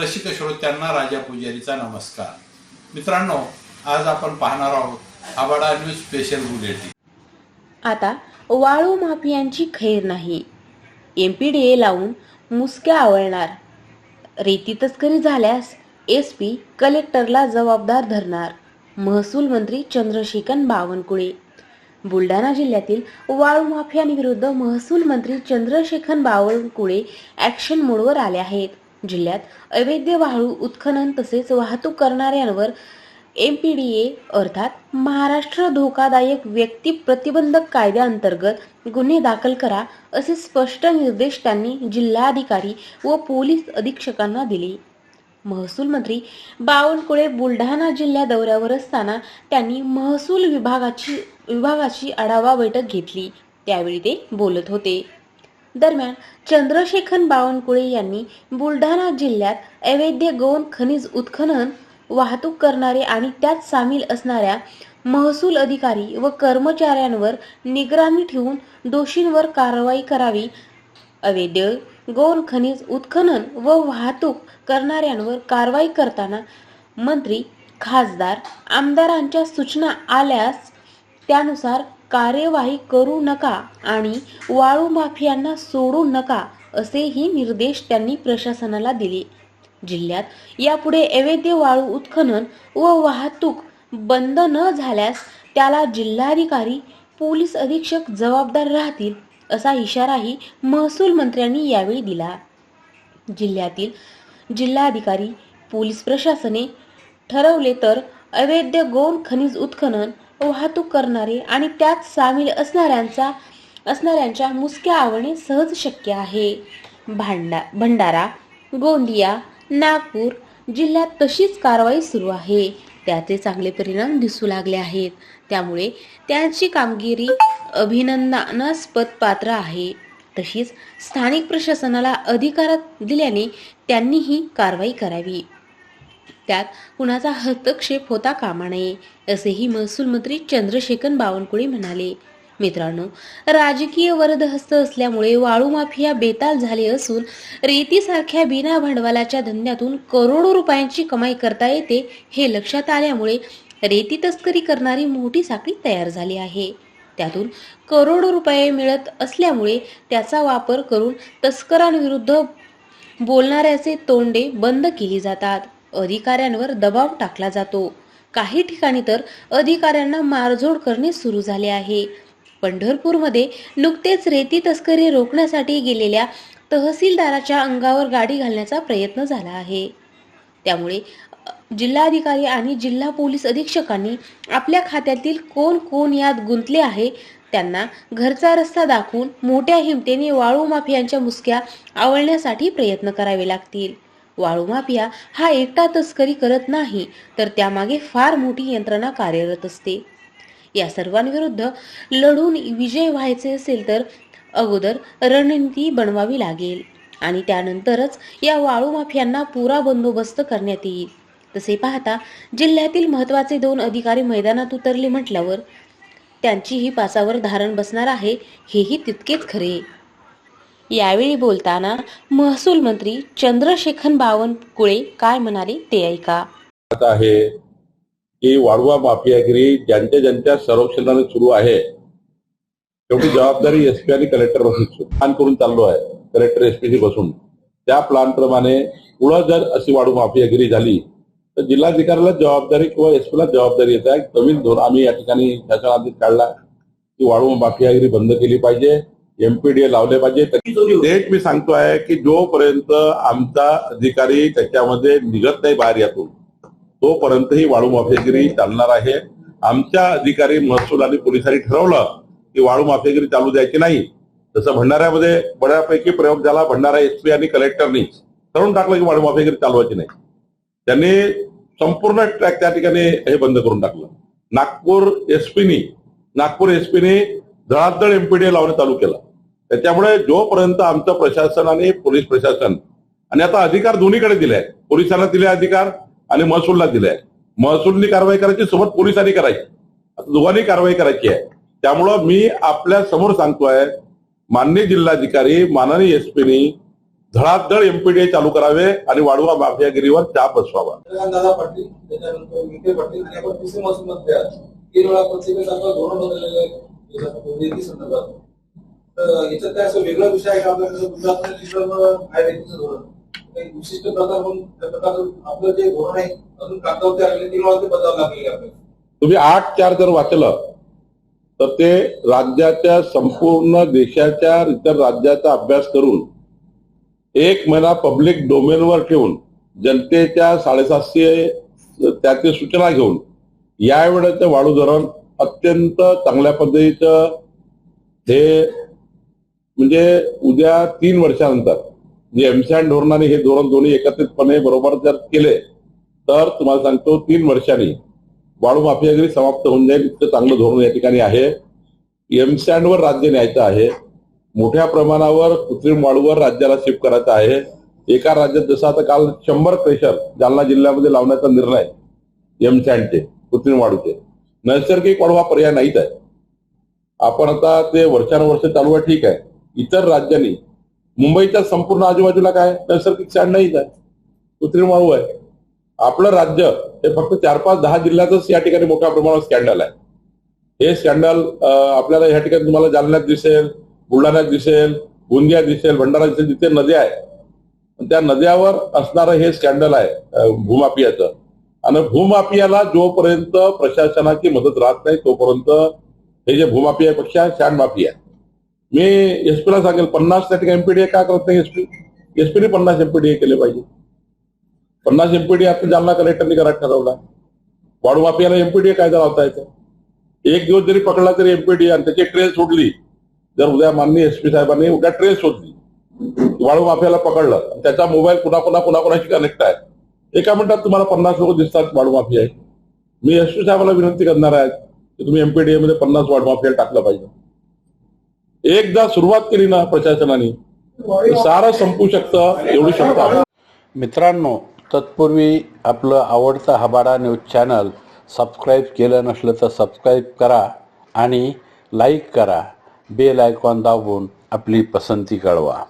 रसिक श्रोत्यांना राजा पुजारीचा नमस्कार. मित्रांनो आज आपण पाहणार आहोत आबाडा न्यूज स्पेशल बुलेटिन. आता वाळू माफियांची खैर नाही. एम पी डी ए लावून मुसक्या आवळणार. रेती तस्करी झाल्यास एस पी कलेक्टरला जबाबदार धरणार. महसूल मंत्री चंद्रशेखर बावनकुळे. बुलढाणा जिल्ह्यातील वाळू माफियांविरुद्ध महसूल मंत्री चंद्रशेखर बावनकुळे ॲक्शन मोडवर आले आहेत. जिल्ह्यात अवैध वाळू उत्खनन तसेच वाहतूक करणाऱ्यांवर एम पी डी ए अर्थात महाराष्ट्र धोकादायक व्यक्ती प्रतिबंधक कायद्याअंतर्गत गुन्हे दाखल करा असे स्पष्ट निर्देश त्यांनी जिल्हाधिकारी व पोलीस अधीक्षकांना दिले. महसूल मंत्री बावनकुळे बुलढाणा जिल्हा दौऱ्यावर असताना त्यांनी महसूल विभागाची विभागाची आढावा बैठक घेतली. त्यावेळी ते बोलत होते. दरम्यान चंद्रशेखर बावनकुळे यांनी बुलढाणा जिल्ह्यात अवैध गौण खनिज उत्खनन वाहतूक करणारे आणि त्यात सामील असणाऱ्या महसूल अधिकारी व कर्मचाऱ्यांवर निगराणी ठेवून दोषींवर कारवाई करावी. अवैध गौण खनिज उत्खनन व वाहतूक करणाऱ्यांवर कारवाई करताना मंत्री खासदार आमदारांच्या सूचना आल्यास त्यानुसार कार्यवाही करू नका आणि वाळू माफियांना सोडू नका असेही निर्देश त्यांनी प्रशासनाला दिले. जिल्ह्यात यापुढे अवैध वाळू उत्खनन व वाहतूक बंद न झाल्यास त्याला जिल्हाधिकारी पोलीस अधीक्षक जबाबदार राहतील असा इशाराही महसूल मंत्र्यांनी यावेळी दिला. जिल्ह्यातील जिल्हाधिकारी पोलीस प्रशासने ठरवले तर अवैध गौण खनिज उत्खनन वाहतूक करणारे आणि त्यात सामील असणाऱ्यांचा असणाऱ्यांच्या मुसक्या आवडणे सहज शक्य आहे. भांडा भंडारा गोंदिया नागपूर जिल्ह्यात तशीच कारवाई सुरू आहे. त्याचे चांगले परिणाम दिसू लागले आहेत. त्यामुळे त्यांची कामगिरी अभिनंदनास्पद पात्र आहे. तशीच स्थानिक प्रशासनाला अधिकार दिल्याने त्यांनी ही कारवाई करावी. त्यात कुणाचा हस्तक्षेप होता कामा नये असेही महसूल मंत्री चंद्रशेखर बावनकुळे म्हणाले. मित्रांनो राजकीय वरदहस्त असल्यामुळे वाळू माफिया बेताल झाले असून रेतीसारख्या बिना भांडवलाच्या धंद्यातून करोडो रुपयांची कमाई करता येते हे लक्षात आल्यामुळे रेती तस्करी करणारी मोठी साखळी तयार झाली आहे. त्यातून करोडो रुपये मिळत असल्यामुळे त्याचा वापर करून तस्करांविरुद्ध बोलणाऱ्याचे तोंडे बंद केली जातात. अधिकाऱ्यांवर दबाव टाकला जातो. काही ठिकाणी तर अधिकाऱ्यांना मारझोड करणे सुरू झाले आहे. पंढरपूरमध्ये नुकतेच रेती तस्करी रोखण्यासाठी गेलेल्या तहसीलदाराच्या अंगावर गाडी घालण्याचा प्रयत्न झाला आहे. त्यामुळे जिल्हाधिकारी आणि जिल्हा पोलीस अधीक्षकांनी आपल्या खात्यातील कोण कोण यात गुंतले आहे त्यांना घरचा रस्ता दाखवून मोठ्या हिमतेने वाळू माफियांच्या मुसक्या आवळण्यासाठी प्रयत्न करावे लागतील. वाळू माफिया हा एकटा तस्करी करत नाही तर त्यामागे फार मोठी यंत्रणा कार्यरत असते. या सर्वांविरुद्ध लढून विजय व्हायचे असेल तर अगोदर रणनीती बनवावी लागेल आणि त्यानंतरच या वाळू माफियांना पुरा बंदोबस्त करण्यात येईल. तसे पाहता जिल्ह्यातील महत्त्वाचे दोन अधिकारी मैदानात उतरले म्हटल्यावर त्यांचीही पासावर धारण बसणार आहे हेही तितकेच खरे. यावेळी बोलताना महसूल मंत्री चंद्रशेखर बावनकुळे काय म्हणाले ते ऐका. आता आहे की वाढवा माफियागिरी ज्यांच्या ज्यांच्या संरक्षणाने सुरू आहे तेवढी जबाबदारी एसपी आणि कलेक्टर बसून करून चाललो आहे कलेक्टर एसपीशी बसून. त्या प्लान प्रमाणे पुढं जर अशी वाढू माफियागिरी झाली तर जिल्हाधिकाऱ्याला जबाबदारी किंवा एसपीला जबाबदारी येत आहे. नवीन धोरण आम्ही या ठिकाणी शासनाधिक काढला की वाढू माफियागिरी बंद केली पाहिजे. एमपीडीए लावले पाहिजे. डेट मी सांगतो आहे की जोपर्यंत आमचा अधिकारी त्याच्यामध्ये निघत नाही बाहेर यातून तोपर्यंत ही वाळू माफेगिरी चालणार आहे. आमच्या अधिकारी महसूल आणि पोलिसांनी ठरवलं की वाळू माफेगिरी चालू द्यायची नाही. तसं भंडाऱ्यामध्ये बऱ्यापैकी प्रयोग झाला. भंडारा एसपी आणि कलेक्टरनी ठरवून टाकलं की वाळू माफेगिरी चालवायची नाही. त्यांनी संपूर्ण ट्रॅक त्या ठिकाणी हे बंद करून टाकलं. नागपूर एसपीनी नागपूर एसपीने धडाधड एमपीडीए लावणं चालू केलं. त्याच्यामुळे जोपर्यंत आमचं प्रशासन आणि पोलीस प्रशासन आणि आता अधिकार दोन्हीकडे दिले पोलिसांना दिले अधिकार आणि महसूलला दिले महसूलनी कारवाई करायची सोबत पोलिसांनी करायची. आता दोघांनी कारवाई करायची आहे. त्यामुळं मी आपल्यासमोर सांगतोय माननीय जिल्हाधिकारी माननीय एसपीनी धडाधड एमपीडीए चालू करावे आणि वाढवा माफियागिरीवर चाप बसवावा. दादा पाटील त्याच्यानंतर विखे पाटील आणि आपण महसूल मंत्री आहात. तीन वेळा धोरण बदललेलं आहे. संदर्भात याच्यात काय असं वेगळा विषय आहे का? आपल्याकडे गुजरातमध्ये तिकडं आहे? धोरण एक विशिष्ट प्रकार म्हणून त्या प्रकारचं आपलं जे धोरण आहे अजून कागदावरती आलेले तीन मला ते बदलावं लागलेले आपल्याला. तुम्ही आठ चार जर वाचलं तर ते राज्याच्या संपूर्ण देशाच्या इतर राज्याचा अभ्यास करून एक महिना पब्लिक डोमेनवर ठेवून जनतेच्या साडेसातशे त्याची सूचना घेऊन यावेळेचं वाढू धरण अत्यंत चांगल्या पद्धतीचं हे म्हणजे उद्या तीन वर्षानंतर जे एमसॅन धोरणाने हे धोरण दोन्ही एकत्रितपणे बरोबर जर केले तर तुम्हाला सांगतो तीन वर्षांनी वाळू माफियागिरी समाप्त होऊन जाईल इतकं चांगलं धोरण या ठिकाणी आहे. एमसँडवर राज्य न्यायचं आहे. मोठ्या प्रमाणावर कृत्रिम वाळूवर राज्याला शिफ्ट करायचं आहे. एका राज्यात जसं आता काल शंभर क्रेशर जालना जिल्ह्यामध्ये लावण्याचा निर्णय एमसँडचे कृत्रिम वाळूचे. नैसर्गिक वाळू हा पर्याय नाहीच आहे. आपण आता ते वर्षानुवर्ष चालू आहे ठीक आहे. इतर राज्यांनी. मुंबईच्या संपूर्ण आजूबाजूला काय? नैसर्गिक सँड नाहीच आहे. कृत्रिम वाळू आहे. आपलं राज्य हे फक्त चार पाच दहा जिल्ह्यातच या ठिकाणी मोठ्या प्रमाणावर स्कॅन्डल आहे. हे स्कॅन्डल आपल्याला या ठिकाणी तुम्हाला जालन्यात दिसेल बुलढाण्यात दिसेल गोंदियात दिसेल भंडारा दिसेल जिथे नद्या आहे त्या नद्यावर असणारं हे स्कॅन्डल आहे भूमापियाचं भूमाफियाचं. आणि भूमाफियाला जोपर्यंत प्रशासनाची मदत राहत नाही तोपर्यंत हे जे भूमाफियापेक्षा सँड माफिया मी एसपीला सांगेल पन्नास त्या ठिकाणी एमपीडीए का करत नाही एसपी? एसपीने पन्नास एमपीडीए केले पाहिजे. पन्नास एमपीडी आता जालना कलेक्टरने करा ठरवला. वाढू एमपीडीए कायदा लावता येतो. एक दिवस जरी पकडला तरी एमपीडीए आणि त्याची ट्रेस सोडली जर उद्या माननीय एसपी साहेबांनी उद्या ट्रेस सोडली वाळू माफियाला पकडलं आणि त्याचा मोबाईल पुन्हा पुन्हा पुन्हा कुणाशी कनेक्ट आहे. एका मिनिटात तुम्हाला पन्नास लोक दिसतात वाळू माफिया. आहे मी एसपी साहेबांना विनंती करणार आहे की तुम्ही एमपीडीए मध्ये पन्नास वाढू माफिया टाकलं पाहिजे. एकदा सुरुवात केली ना प्रशासनाने सारं संपू शकतं एवढी क्षमता मित्रांनो तत्पूर्वी आपलं आवडतं हबाडा न्यूज चॅनल सबस्क्राईब केलं नसलं तर सबस्क्राईब करा आणि लाईक करा. बेल आयकॉन दाबून आपली पसंती कळवा